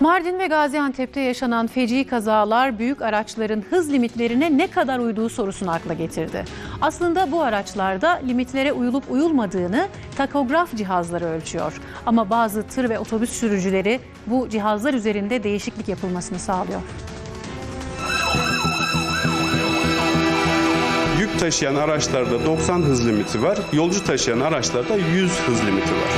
Mardin ve Gaziantep'te yaşanan feci kazalar büyük araçların hız limitlerine ne kadar uyduğu sorusunu akla getirdi. Aslında bu araçlarda limitlere uyulup uyulmadığını takograf cihazları ölçüyor. Ama bazı tır ve otobüs sürücüleri bu cihazlar üzerinde değişiklik yapılmasını sağlıyor. Yük taşıyan araçlarda 90 hız limiti var. Yolcu taşıyan araçlarda 100 hız limiti var.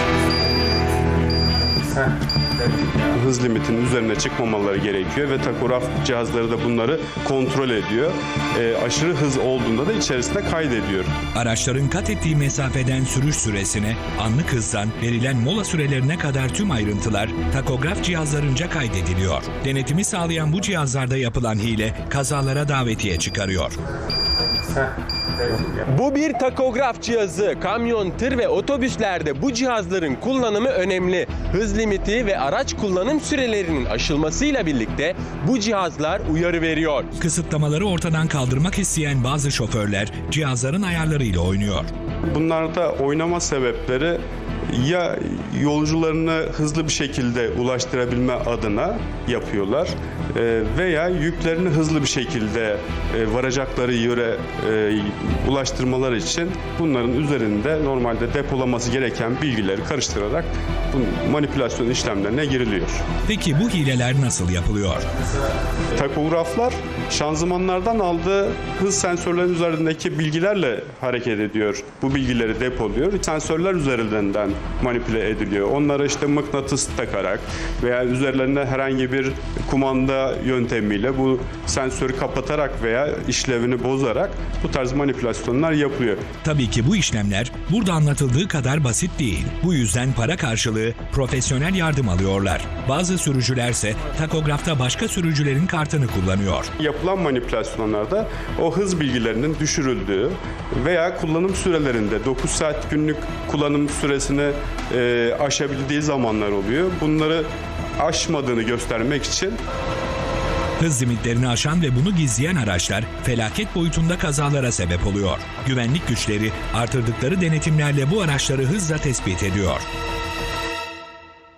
Hız limitinin üzerine çıkmamaları gerekiyor ve takograf cihazları da bunları kontrol ediyor. Ee, aşırı hız olduğunda da içerisinde kaydediyor. Araçların kat ettiği mesafeden sürüş süresine, anlık hızdan verilen mola sürelerine kadar tüm ayrıntılar takograf cihazlarınca kaydediliyor. Denetimi sağlayan bu cihazlarda yapılan hile kazalara davetiye çıkarıyor. Bu bir takograf cihazı. Kamyon, tır ve otobüslerde bu cihazların kullanımı önemli. Hız limiti ve araç kullanım sürelerinin aşılmasıyla birlikte bu cihazlar uyarı veriyor. Kısıtlamaları ortadan kaldırmak isteyen bazı şoförler cihazların ayarlarıyla oynuyor. Bunlarda oynama sebepleri ya yolcularını hızlı bir şekilde ulaştırabilme adına yapıyorlar e, veya yüklerini hızlı bir şekilde e, varacakları yere e, ulaştırmaları için bunların üzerinde normalde depolaması gereken bilgileri karıştırarak bu manipülasyon işlemlerine giriliyor. Peki bu hileler nasıl yapılıyor? Takograflar şanzımanlardan aldığı hız sensörlerin üzerindeki bilgilerle hareket ediyor. Bu bilgileri depoluyor. Sensörler üzerinden manipüle ediliyor. Onlara işte mıknatıs takarak veya üzerlerine herhangi bir kumanda yöntemiyle bu sensörü kapatarak veya işlevini bozarak bu tarz manipülasyonlar yapılıyor. Tabii ki bu işlemler burada anlatıldığı kadar basit değil. Bu yüzden para karşılığı profesyonel yardım alıyorlar. Bazı sürücülerse takografta başka sürücülerin kartını kullanıyor. Yapılan manipülasyonlarda o hız bilgilerinin düşürüldüğü veya kullanım sürelerinde 9 saat günlük kullanım süresini e, aşabildiği zamanlar oluyor. Bunları aşmadığını göstermek için Hız limitlerini aşan ve bunu gizleyen araçlar felaket boyutunda kazalara sebep oluyor. Güvenlik güçleri artırdıkları denetimlerle bu araçları hızla tespit ediyor.